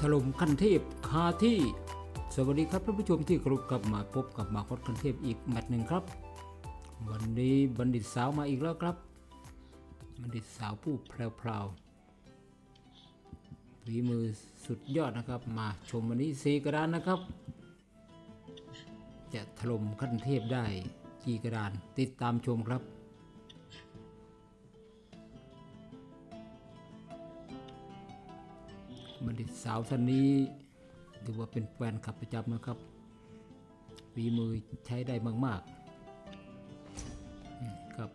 ถล่มขั้นเทพคาที่ สวัสดีครับท่านผู้ชมที่เคารพกลับมาพบกับมาคตขั้นเทพอีกแมตช์หนึ่งครับ วันนี้บัณฑิตสาวมาอีกแล้วครับ บัณฑิตสาวผู้แพรวๆฝีมือสุดยอดนะครับ มาชมวันนี้สีกระดานนะครับ จะถล่มขั้นเทพได้กี่กระดานติดตามชมครับ บัณฑิตสาวท่านนี้ถือว่าเป็นแฟนขับประจำนะครับฝีมือใช้ได้มาก ๆ ครับ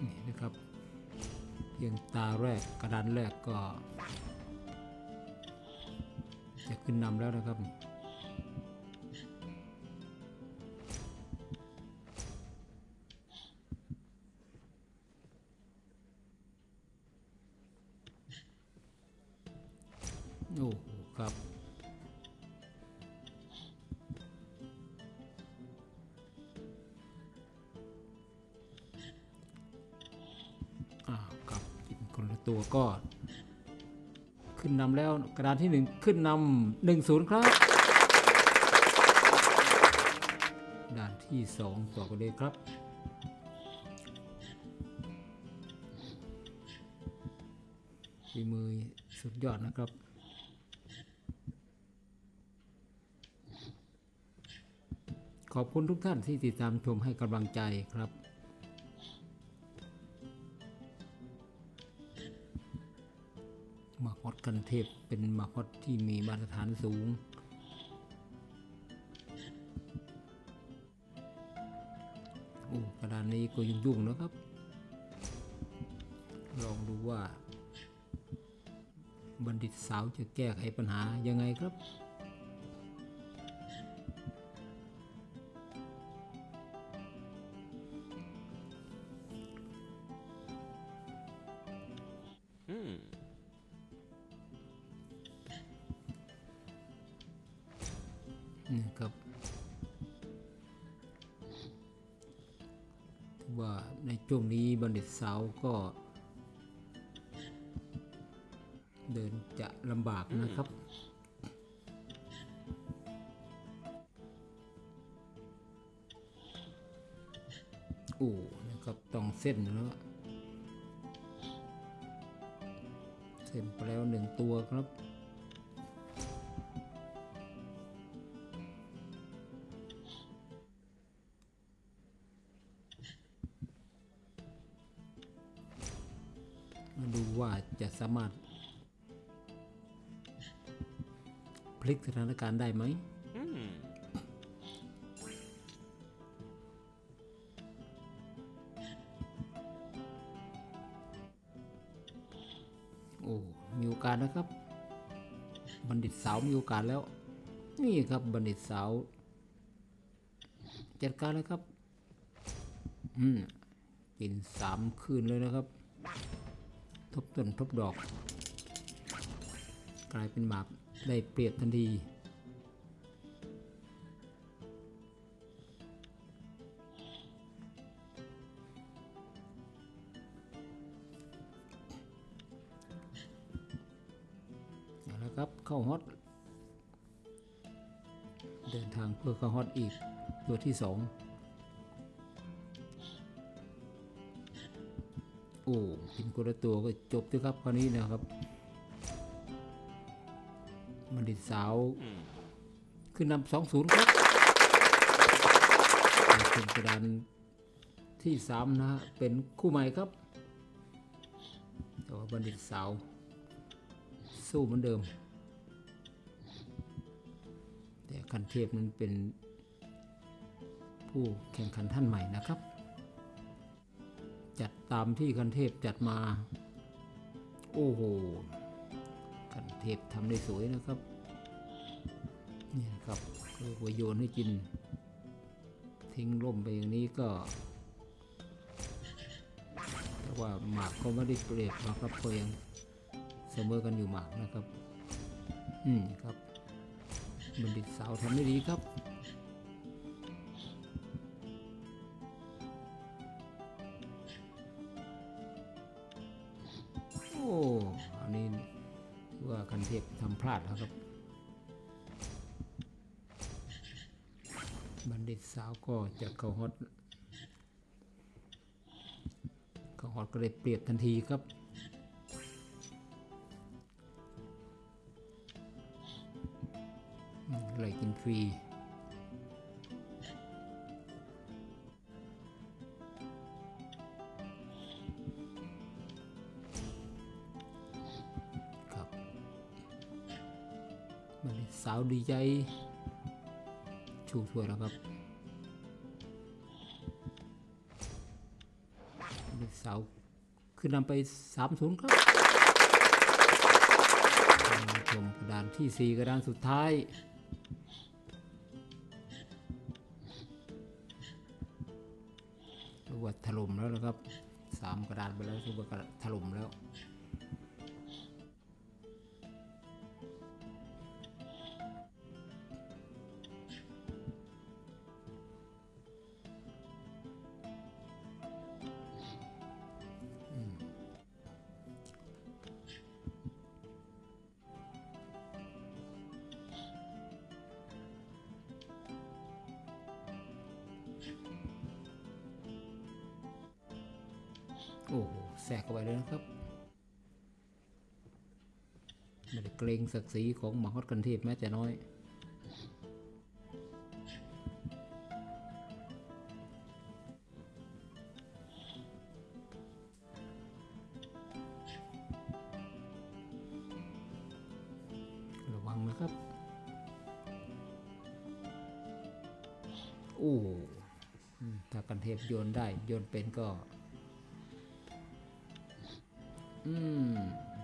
นี่นะครับเพียงตาแรกกระดานแรกก็ จะขึ้นนำแล้วนะครับ ตัวก็ ขึ้นนำแล้วกระดานที่หนึ่งขึ้นนำหนึ่งศูนย์ครับ ด่านที่สองต่อกันเลยครับฝีมือสุดยอดนะครับขอบคุณทุกท่านที่ติดตามชมให้กำลังใจครับ กันเทพเป็นมาฮอที่มีมาตรฐานสูง โอ้กระดานนี้ก็ยุ่งๆนะครับ ลองดูว่า บัณฑิตสาวจะแก้ไขปัญหายังไงครับ นี่ครับว่าในช่วงนี้บัณฑิตสาวก็ เดินจะลำบากนะครับ โอ้นะครับต้องเส้นแล้วเส้นไปแล้วหนึ่งตัวครับ มาดูว่าจะสามารถ พลิกสถานการณ์ได้ไหม Hmm. โอ้มีโอกาสนะครับ บัณฑิตสาวมีโอกาสแล้ว นี่ครับบัณฑิตสาว จัดการเลยครับ อืม กินสามคืนเลยนะครับ ทบต้นทบดอก กลายเป็นหมากได้เปรียบทันทีเอาละครับเข้าฮอตเดินทางเพื่อเข้าฮอตอีกตัวที่สอง โอ้กินคนละตัวก็จบด้วยครับคราวนี้นะครับ มันดิสาวขึ้นนำสองศูนย์ครับเป็นกระดานที่สามนะฮะเป็นคู่ใหม่ครับแต่ว่าบัณฑิตสาว สู้เหมือนเดิม แต่คันเทพนั้นเป็นผู้แข่งขันท่านใหม่นะครับ ตามที่คันเทพจัดมา โอ้โหคันเทพทำได้สวยนะครับ นี่นะครับคือหัวโยนให้กิน ทิ้งล่มไปอย่างนี้ก็แต่ว่าหมากก็ไม่ได้เปรียบนะครับก็ยังเสมอกันอยู่หมากนะครับ อืมครับ บัณฑิตสาวทำได้ดีครับ อ้อันนี้ว่าคันเทพทำพลาดแล้วครับ บัณฑิตสาวก็จะเข้าฮอตเข้าฮอตก็เลยเปรียบทันทีครับอืมไหลกินฟรี สาวดีใจชูถ้วยแล้วครับมันสาวขึ้นนำไป3ามศูนย์ครับชมกระดานที่4กระดานสุดท้ายถือว่าถล่มแล้วนะครับสามกระดานไปแล้วถือว่าถล่มแล้ว อ้โหแสกเข้าไปเลยนะครับไม่ได้เกรงศักดิ์ศรีของหมอฮอดกันเทพแม้แต่น้อย ระวังนะครับ โอ้ถ้ากันเทพโยนได้ โยนเป็นก็ อืม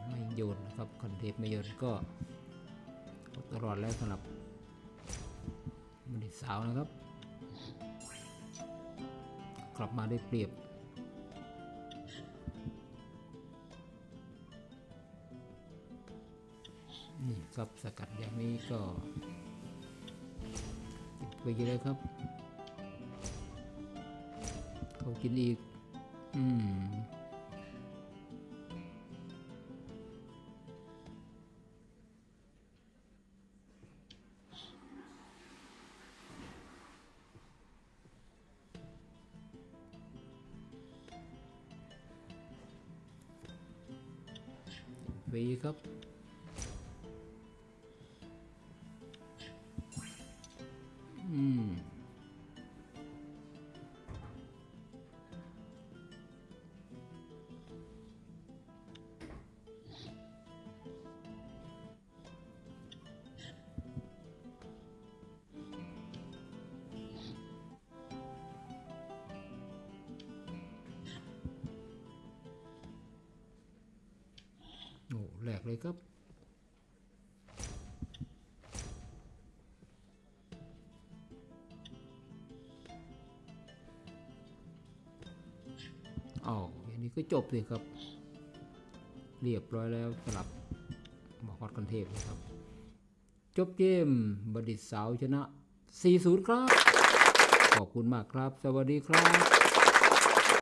ไม่โยนนะครับคันเทปไม่โยนก็ตลอดแล้วสำหรับมันดสาวนะครับ กลับมาได้เปรียบนี่ครับสกัดอย่างนี้ก็ไปกินเลยครับ เขากินอีก อืม วีค แหลกเลยครับ อ๋ออย่างนี้ก็จบเลยครับ เรียบร้อยแล้วสลับหมอฮอดกันเทพนะครับ จบเกมบดิตสาวชนะ 4-0 ครับ ขอบคุณมากครับ สวัสดีครับ